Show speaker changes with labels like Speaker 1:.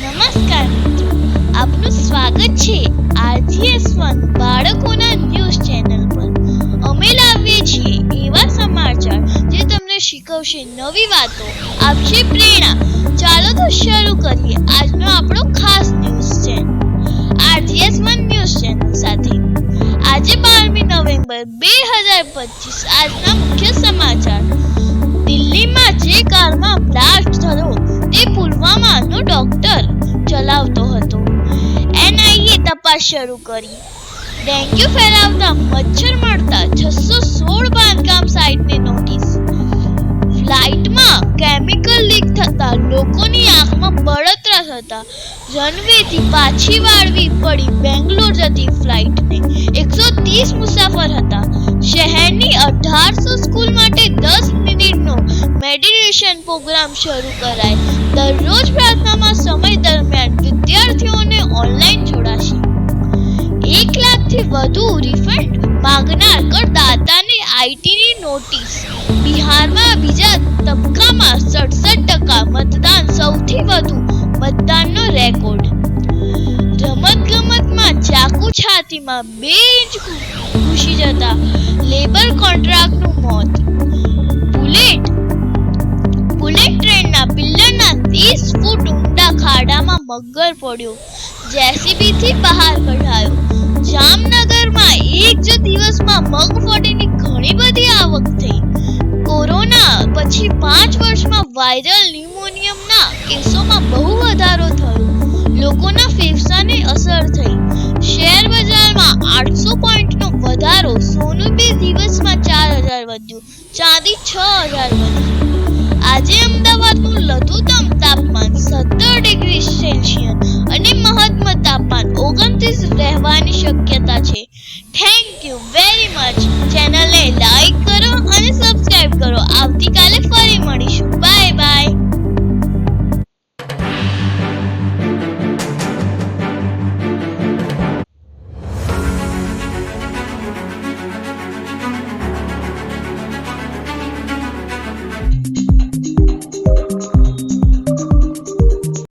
Speaker 1: નમસ્કાર. આપનું સ્વાગત છે આરજીએસ વન બાળકોના ન્યૂઝ ચેનલ પર. અમે લાવીએ છીએ એવા સમાચાર જે તમને શીખવશે નવી વાતો. આપશે પ્રેરણા. ચાલો તો શરૂ કરીએ આજનો નવેમ્બર બે હજાર પચીસ આજના મુખ્ય સમાચાર. દિલ્હીમાં જે કારમાં બ્લાસ્ટ થયો તે પુલવામાનો ડોક્ટર ચલાવતો હતો. એનઆઈએ તપાસ શરૂ કરી. ડેન્ગ્યુ ફેલાવતા મચ્છર મળતા છસો સોળ બાંધકામ સાઇટને નોટિસ. ફ્લાઇટમાં કેમિકલ લીક થતા લોકોની આંખમાં બળતરા થતા રનવેથી પાછી વાળવી પડી બેંગ્લોર જતી ફ્લાઇટને. એકસો મુસાફર હતા. શહેરની અઢારસો સ્કૂલ માટે દસ મિનિટનો મેડિટેશન પ્રોગ્રામ શરૂ કરાય. દરરોજ પ્રાર્થનામાં સમય દરમિયાન વિદ્યાર્થીઓને ઓનલાઈન જોડાશે. એક લાખથી વધુ રિફંડ માગનાર કરદાતાને આઈટીની નોટિસ. બિહારમાં બીજા તબક્કામાં સડસઠ ટકા મતદાન સૌથી વધુ મતદાનનો રેકોર્ડ. ચાકુ છાતીમાં બે ઇંચ ઘૂસી જતા લેબર કોન્ટ્રાક્ટનું મોત. બુલેટ બુલેટ ટ્રેનના પિલ્લરના 30 ફૂટ ઊંડા ખાડામાં મગર પડ્યો. જેસીબીથી બહાર કઢાયો. જામનગરમાં એક જ દિવસમાં મગફળીની ઘણી બધી આવક થઈ. કોરોના પછી પાંચ વર્ષમાં વાયરલ ન્યુમોનિયમના કેસોમાં બહુ વધારો વધ્યું. ચાંદી છ હજાર વધ્યું. આજે અમદાવાદનું લઘુત્તમ તાપમાન સત્તર ડિગ્રી સેલ્સિયસ અને મહત્તમ તાપમાન ઓગણત્રીસ રહેવાની શક્યતા છે. થેન્ક યુ વેરી મચ ચેનલને લાઈક કરો અને સબસ્ક્રાઇબ કરો. આવતીકાલે